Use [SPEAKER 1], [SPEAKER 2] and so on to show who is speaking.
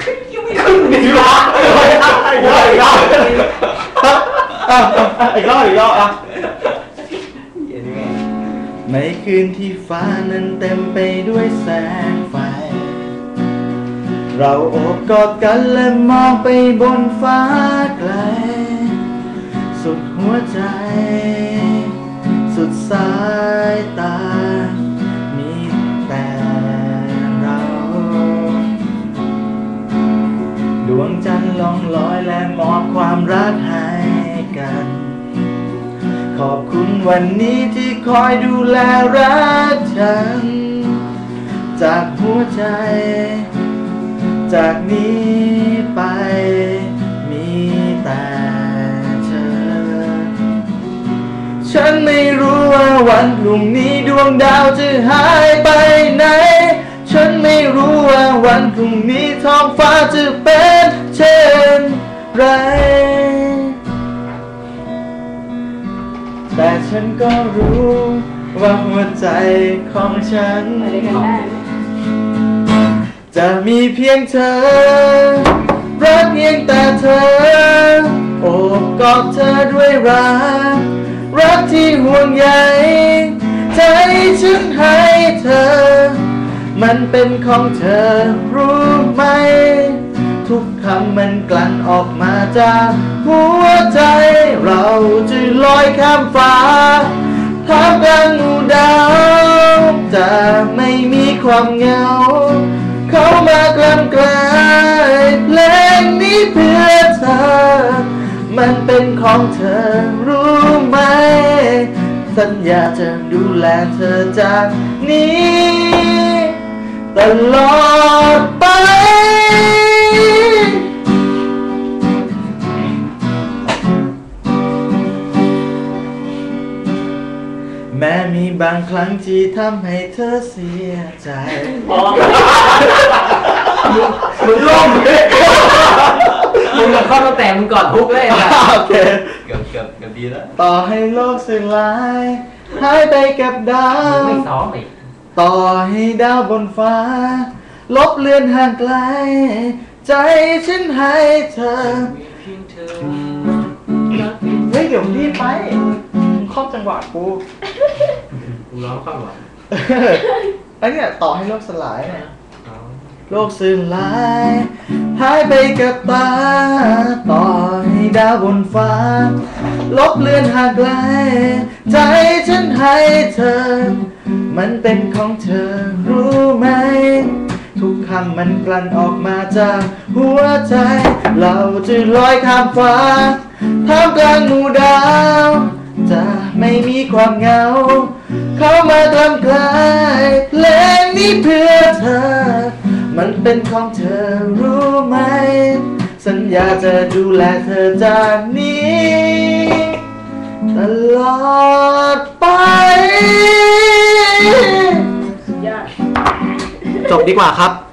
[SPEAKER 1] ขึ้นดีวะอีกรอบอีกรอบอะอะอีกรอบอีกรอบอะในคืนที่ฟ้านั้นเต็มไปด้วยแสงไฟ เราโอบกอดกันและมองไปบนฟ้าไกล สุดหัวใจ สุดสายตา ดวงจันทร์ล่องลอยและมอบความรักให้กัน ขอบคุณวันนี้ที่คอยดูแลรักฉัน จากหัวใจ จากนี้ไปมีแต่เธอ ฉันไม่รู้ว่าวันพรุ่งนี้ดวงดาวจะหายไปไหน ฉันไม่รู้ว่าวันพรุ่งนี้ท้องฟ้าจะเป็นเช่น ไร แต่ฉันก็รู้ว่าหัวใจของฉัน จะมีเพียงเธอ รักเพียงแต่เธอ โอบกอดเธอด้วยรัก รักที่ห่วงใยใจฉันให้เธอ มันเป็นของเธอรู้ไหม ออกมาจากหัวใจ เราจะลอยข้ามฟ้าท่ามกลางหมู่ดาวจะไม่มีความเหงา เข้ามากลำกลายเพลงนี้เพื่อเธอ มันเป็นของเธอรู้ไหม สัญญาจะดูแลเธอจากนี้ตลอด แม้มีบางครั้งที่ทำให้เธอเสียใจ
[SPEAKER 2] มึงล่มเลยมึงกับข้อตั้งแต่มึงก่อนทุกเลยนะ
[SPEAKER 1] โอเค
[SPEAKER 2] เกือบเกือบเกือบดีแล้ว
[SPEAKER 1] ต่อให้โลกสลายหายไปกับดาว
[SPEAKER 2] ไม่ซ้อมอีก
[SPEAKER 1] ต่อให้ดาวบนฟ้า ลบเลือนห่างไกล ใจฉันให้เธอ
[SPEAKER 2] มีเพียงเธอ
[SPEAKER 1] เฮ้ยเดี๋ยวรีบไปมึง ครอบจังหวะกู
[SPEAKER 2] กูร้องข้างหลัง
[SPEAKER 1] ไอ้เนี่ยต่อให้โลกสลายเนี่ย
[SPEAKER 2] เอา
[SPEAKER 1] โลกสื่อลายหายไปกับตา ต่อให้ดาวบนฟ้า ลบเลือนห่างไกล ใจฉันให้เธอ มันเป็นของเธอรู้ไหม ทุกคำมันกลั่นออกมาจากหัวใจ เราจะลอยข้ามฟ้าท่ามกลางหมู่ดาว จะไม่มีความเหงา เข้ามากลำกลายเพลงนี้เพื่อเธอ มันเป็นของเธอรู้ไหม สัญญาจะดูแลเธอจากนี้ ตลอดไป
[SPEAKER 3] สุดยอด
[SPEAKER 1] จบดีกว่าครับ